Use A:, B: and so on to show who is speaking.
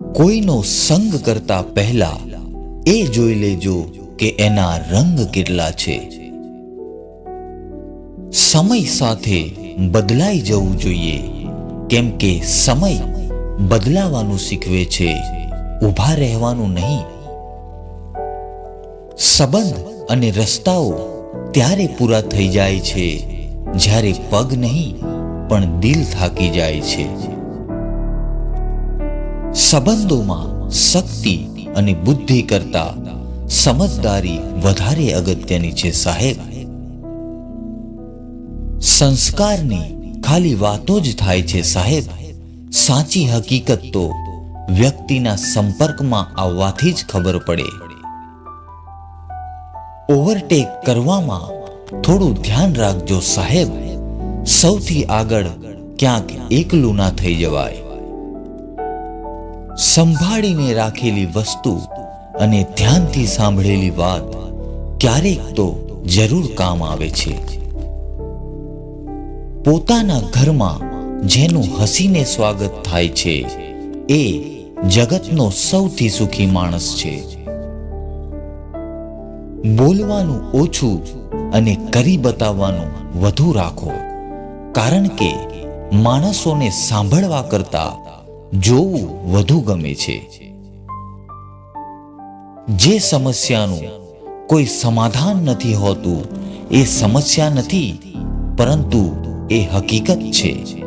A: કોઈનો સંગ કરતા પહેલા એ જોઈ લેજો કે એના રંગ કેટલા છે. સમય સાથે બદલાઈ જવું જોઈએ, કેમ કે સમય બદલાવાનું શીખવે છે, ઊભા રહેવાનું નહીં. સંબંધ અને રસ્તાઓ ત્યારે પૂરા થઈ જાય છે, જ્યારે પગ નહીં, પણ દિલ થાકી જાય છે. સંબંધોમાં શક્તિ અને બુદ્ધિ કરતા સમજદારી વધારે અગત્યની છે સાહેબ. સંસ્કારની ખાલી વાતો જ થાય છે સાહેબ. સાચી હકીકત તો વ્યક્તિના સંપર્કમાં આવવાથી જ ખબર પડે. ઓવરટેક કરવામાં થોડું ધ્યાન રાખજો સાહેબ. સૌથી આગળ ક્યાંક એકલું ના થઈ જવાય. સંભાળીને રાખેલી વસ્તુ અને ધ્યાનથી સાંભળેલી વાત ક્યારેક તો જરૂર કામ આવે છે. પોતાના ઘરમાં જેનું હસીને સ્વાગત થાય છે એ જગતનો સૌથી સુખી માણસ છે. બોલવાનું ઓછું અને કરી બતાવવાનું વધુ રાખો, કારણ કે માણસોને સાંભળવા કરતા જોવું વધુ ગમે છે. જે સમસ્યાનું કોઈ સમાધાન નથી હોતું, એ સમસ્યા નથી, પરંતુ એ હકીકત છે.